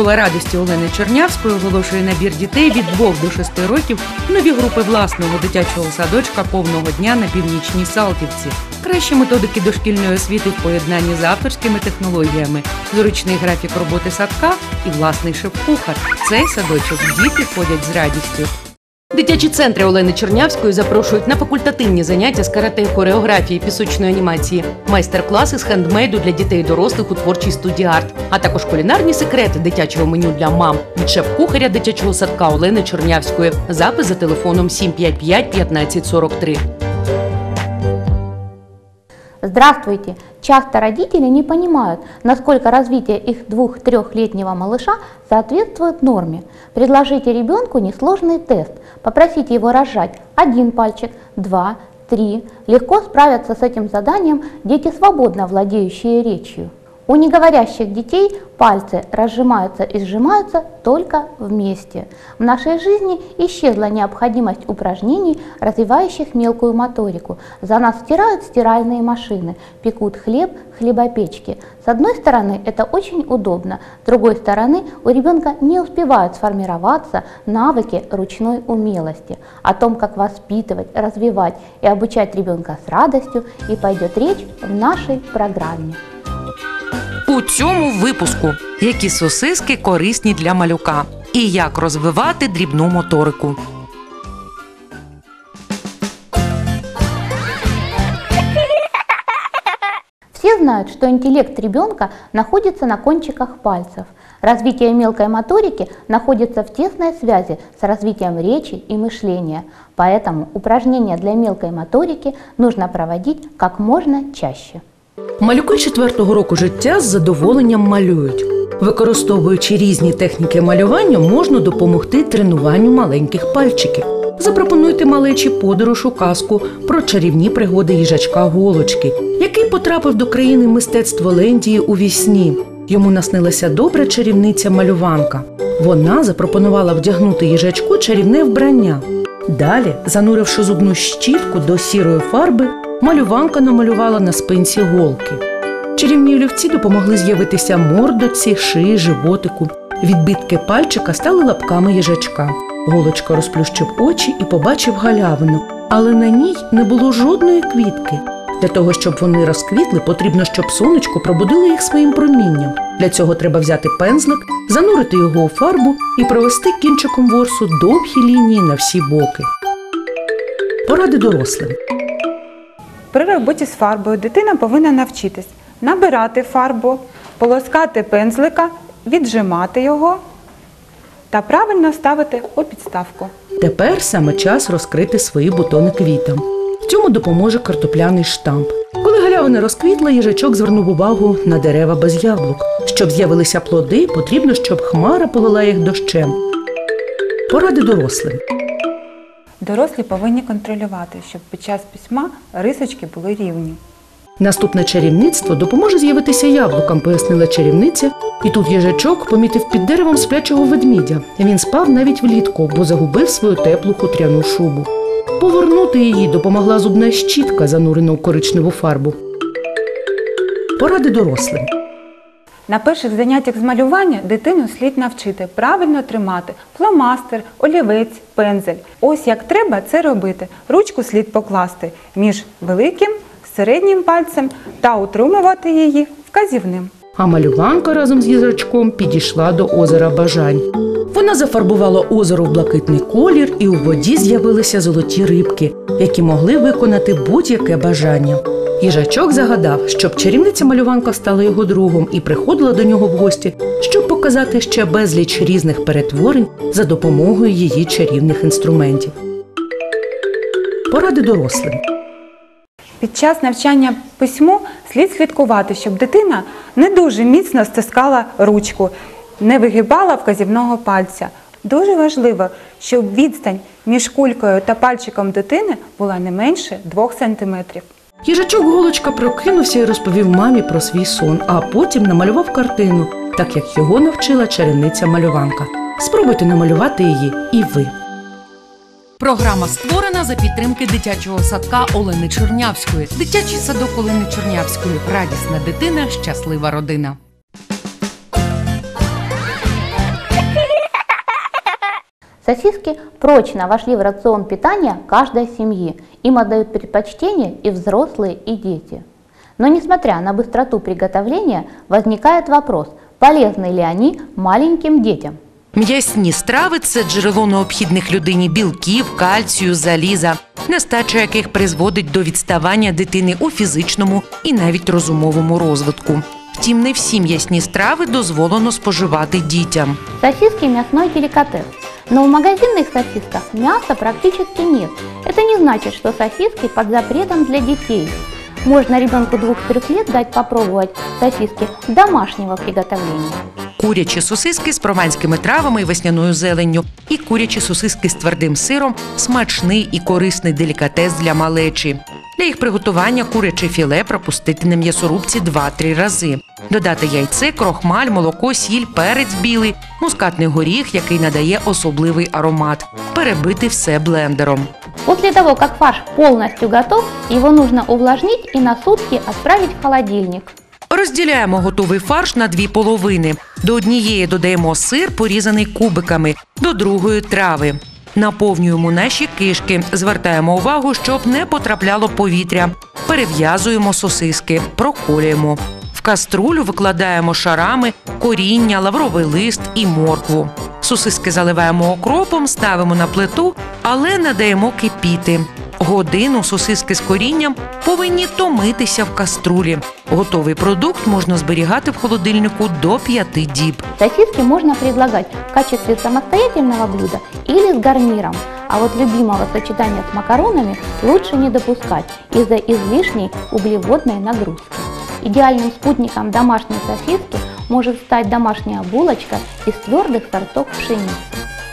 Школа радості Олени Чернявської оголошує набір дітей від 2 до 6 років в нові групи власного дитячого садочка повного дня на північній Салтівці. Кращі методики дошкільної освіти в поєднанні з авторськими технологіями, зручний графік роботи садка і власний шеф-кухар. Цей садочок діти ходять з радістю. Дитячі центри Олени Чернявської запрошують на факультативні заняття з карате, хореографії, пісочної анімації, майстер-класи з хендмейду для дітей і дорослих у творчій студії арт, а також кулінарні секрети дитячого меню для мам від шеф-кухаря дитячого садка Олени Чернявської. Запис за телефоном 755 1543. Здравствуйте! Часто родители не понимают, насколько развитие их двух-трехлетнего малыша соответствует норме. Предложите ребенку несложный тест. Попросите его разжать один пальчик, два, три. Легко справятся с этим заданием дети, свободно владеющие речью. У неговорящих детей пальцы разжимаются и сжимаются только вместе. В нашей жизни исчезла необходимость упражнений, развивающих мелкую моторику. За нас стирают стиральные машины, пекут хлеб хлебопечки. С одной стороны, это очень удобно, с другой стороны, у ребенка не успевают сформироваться навыки ручной умелости. О том, как воспитывать, развивать и обучать ребенка с радостью, и пойдет речь в нашей программе У цьому випуску які сосиски корисні для малюка і як розвивати дрібну моторику. Все знают, что интеллект ребенка находится на кончиках пальцев. Развитие мелкой моторики находится в тесной связи с развитием речи и мышления. Поэтому упражнения для мелкой моторики нужно проводить как можно чаще. Малюки четвертого року життя з задоволенням малюють. Використовуючи різні техніки малювання, можна допомогти тренуванню маленьких пальчиків. Запропонуйте малечі подорож у казку про чарівні пригоди їжачка Голочки, який потрапив до країни мистецтва Лендії у вісні. Йому наснилася добра чарівниця малюванка. Вона запропонувала вдягнути їжачку чарівне вбрання. Далі, зануривши зубну щітку до сірої фарби, малюванка намалювала на спинці голки. Чарівні олівці допомогли з'явитися мордоці, шиї, животику. Відбитки пальчика стали лапками їжачка. Голочка розплющив очі і побачив галявину, але на ній не було жодної квітки. Для того, щоб вони розквітли, потрібно, щоб сонечко пробудило їх своїм промінням. Для цього треба взяти пензлик, занурити його у фарбу і провести кінчиком ворсу довгі лінії на всі боки. Поради дорослим. При роботі з фарбою дитина повинна навчитись набирати фарбу, полоскати пензлика, віджимати його та правильно ставити у підставку. Тепер саме час розкрити свої бутони квітам. В цьому допоможе картопляний штамп. Коли галявина розквітла, їжачок звернув увагу на дерева без яблук. Щоб з'явилися плоди, потрібно, щоб хмара полила їх дощем. Поради дорослим. Дорослі повинні контролювати, щоб під час письма рисочки були рівні. Наступне чарівництво допоможе з'явитися яблукам, пояснила чарівниця. І тут їжачок помітив під деревом сплячого ведмідя. Він спав навіть влітку, бо загубив свою теплу хутряну шубу. Повернути її допомогла зубна щітка, занурена у коричневу фарбу. Поради дорослим. На перших заняттях з малювання дитину слід навчити правильно тримати фломастер, олівець, пензель. Ось як треба це робити. Ручку слід покласти між великим, середнім пальцем та утримувати її вказівним. А малюванка разом з їжачком підійшла до озера Бажань. Вона зафарбувала озеро в блакитний колір, і у воді з'явилися золоті рибки, які могли виконати будь-яке бажання. Їжачок загадав, щоб чарівниця малюванка стала його другом і приходила до нього в гості, щоб показати ще безліч різних перетворень за допомогою її чарівних інструментів. Поради дорослим. Під час навчання письму слід слідкувати, щоб дитина не дуже міцно стискала ручку, не вигибала вказівного пальця. Дуже важливо, щоб відстань між кулькою та пальчиком дитини була не менше 2 см. Їжачок голочка прокинувся і розповів мамі про свій сон, а потім намалював картину, так як його навчила чарівниця малюванка. Спробуйте намалювати її і ви. Програма створена за підтримки дитячого садка Олени Чернявської. Дитячий садок Олени Чернявської. Радісна дитина, щаслива родина. Сосиски прочно вошли в рацион питания каждой семьи. Им отдают предпочтение и взрослые, и дети. Но несмотря на быстроту приготовления, возникает вопрос, полезны ли они маленьким детям. М'ясні страви це джерело необхідних людині білків, кальцію, заліза, нестача яких призводить до відставання дитини у фізичному і навіть розумовому розвитку. Втім, не всі м'ясні страви дозволено споживати дітям. Сосиски – мясной деликатес. Но в магазинных сосисках мяса практически нет. Это не значит, что сосиски под запретом для детей. Можно ребенку 2-3 лет дать попробовать сосиски домашнего приготовления. Курячі сосиски з прованськими травами і весняною зеленню, і курячі сосиски з твердим сиром смачний і корисний делікатес для малечі. Для їх приготування куряче філе пропустити на м'ясорубці 2-3 рази. Додати яйце, крохмаль, молоко, сіль, перець білий, мускатний горіх, який надає особливий аромат. Перебити все блендером. После того, как фарш полностью готов, его нужно увлажнить и на сутки отправить в холодильник. Розділяємо готовий фарш на дві половини. До однієї додаємо сир, порізаний кубиками, до другої трави. Наповнюємо наші кишки, звертаємо увагу, щоб не потрапляло повітря. Перев'язуємо сосиски, проколюємо. В каструлю викладаємо шарами коріння, лавровий лист і моркву. Сосиски заливаємо окропом, ставимо на плиту, але не даємо кипіти. Годину сосиски з корінням повинні томитися в каструлі. Готовий продукт можна зберігати в холодильнику до 5 діб. Сосиски можно предлагать в качестве самостоятельного блюда или с гарниром. А вот любимого сочетания с макаронами лучше не допускать из-за излишней углеводной нагрузки. Идеальным спутником домашней сосиски может стать домашняя булочка из твердых сортов пшеницы.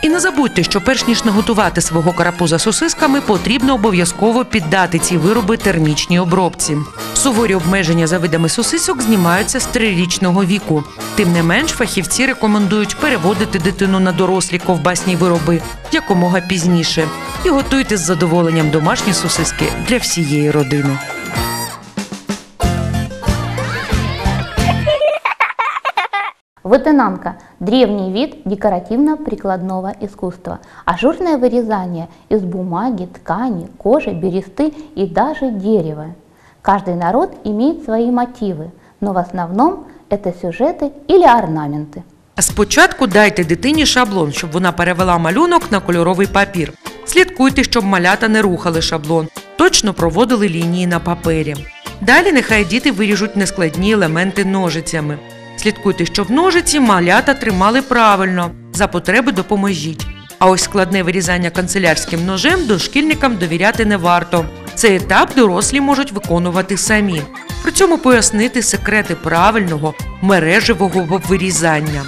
І не забудьте, що перш ніж наготувати свого карапуза сосисками, потрібно обов'язково піддати ці вироби термічній обробці. Суворі обмеження за видами сосисок знімаються з трирічного віку. Тим не менш, фахівці рекомендують переводити дитину на дорослі ковбасні вироби якомога пізніше. І готуйте з задоволенням домашні сосиски для всієї родини. Вытынанка – древний вид декоративно-прикладного искусства. Ажурное вырезание из бумаги, ткани, кожи, бересты и даже дерева. Каждый народ имеет свои мотивы, но в основном это сюжеты или орнаменты. Спочатку дайте дитині шаблон, щоб вона перевела малюнок на кольоровий папір. Слідкуйте, щоб малята не рухали шаблон, точно проводили лінії на папері. Далі нехай діти виріжуть нескладні елементи ножицями. Слідкуйте, щоб ножиці малята тримали правильно, за потреби допоможіть. А ось складне вирізання канцелярським ножем дошкільникам довіряти не варто. Цей етап дорослі можуть виконувати самі. При цьому пояснити секрети правильного мережевого вирізання.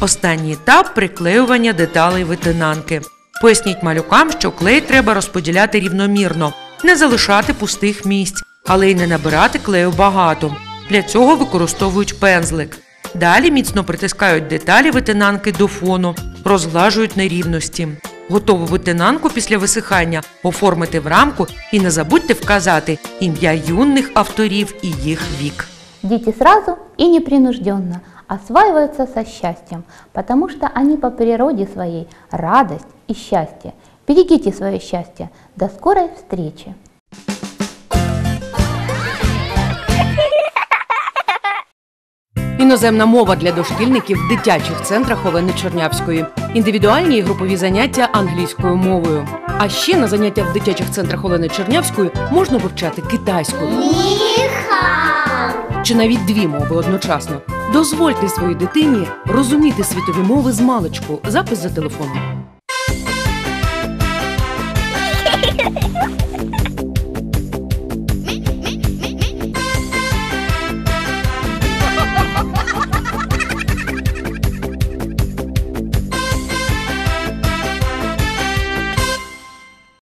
Останній етап приклеювання деталей витинанки. Поясніть малюкам, що клей треба розподіляти рівномірно, не залишати пустих місць, але й не набирати клею багато. Для цього використовують пензлик. Далі міцно притискають деталі витинанки до фону, розглажують нерівності. Готову витинанку після висихання оформити в рамку і не забудьте вказати ім'я юних авторів і їх вік. Дети сразу и непринужденно осваиваются со счастьем, потому что они по природе своей радость и счастье. Берегите свое счастье. До скорой встречи! Іноземна мова для дошкільників в дитячих центрах Олени Чернявської, індивідуальні і групові заняття англійською мовою. А ще на заняття в дитячих центрах Олени Чернявської можна вивчати китайську чи навіть дві мови одночасно. Дозвольте своїй дитині розуміти світові мови з маличку. Запис за телефоном.